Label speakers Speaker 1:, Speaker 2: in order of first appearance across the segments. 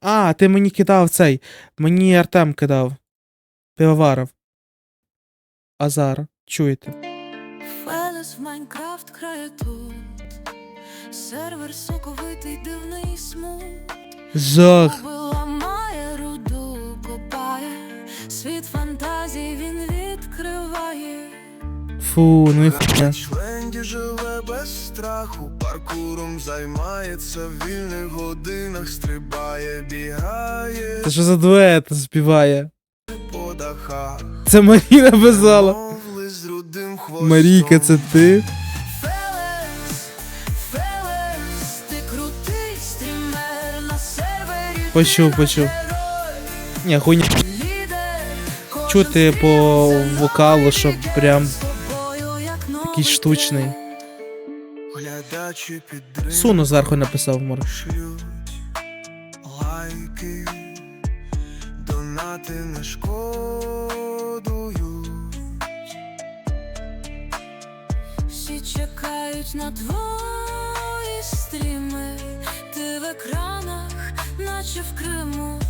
Speaker 1: А, ти мені кидав цей. Мені Артем кидав. Пивоваров. Азар. Чуєте?
Speaker 2: Фелес в Майнкрафт крає тут. Сервер соковитий, дивний смут.
Speaker 1: Жах.
Speaker 2: ламає руду, копає. Світ фантазій він відкриває.
Speaker 1: Фу, ну і хуйня.
Speaker 3: Страху, паркуром займається в вільних годинах, стрибає, бігає
Speaker 1: Це що за дует співає?
Speaker 3: по дахах.
Speaker 1: Це Маріна
Speaker 3: хвостом.
Speaker 1: Марійка, це ти? Почув, почув. Ні, хуйня. Чути по вокалу, що прям якийсь штучний.
Speaker 3: Глядачі підтримують,
Speaker 1: Суну зверху написав Мор.
Speaker 3: шлють лайки, донати не шкодують.
Speaker 2: Всі чекають на твої стріми, ти в екранах, наче в Криму.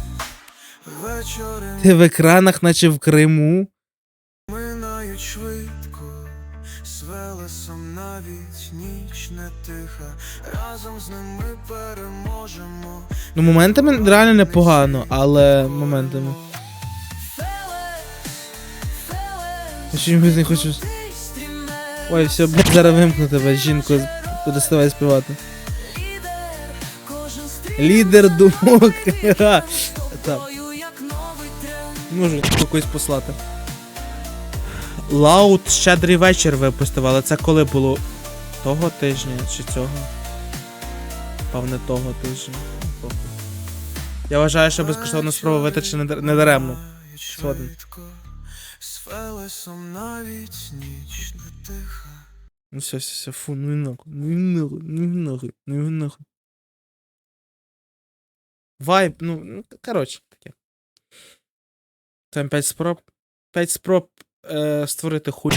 Speaker 3: Вечори
Speaker 1: Ти в екранах, наче в Криму.
Speaker 3: З навіть ніч не тиха. Разом з ним ми переможемо.
Speaker 1: Ну, моментами реально непогано, але моментами. Я хочу. Ой, все, зараз вимкну тебе, жінку, переставай співати.
Speaker 2: лідер,
Speaker 1: думок. Можу когось послати. Лаут щедрий вечір випустив, але це коли було? Того тижня чи цього? Певне того тижня. Я вважаю, що безкоштовна спроба витаче не даремно. Згоден.
Speaker 3: З велесом навіть ніч не тиха.
Speaker 1: Ну все, все, все, фу, ну нахуй, ну нахуй, ну нахуй, ну і нахуй. Вайб, ну, ну, коротше, таке. Там 5 спроб. 5 спроб е, створити хуй.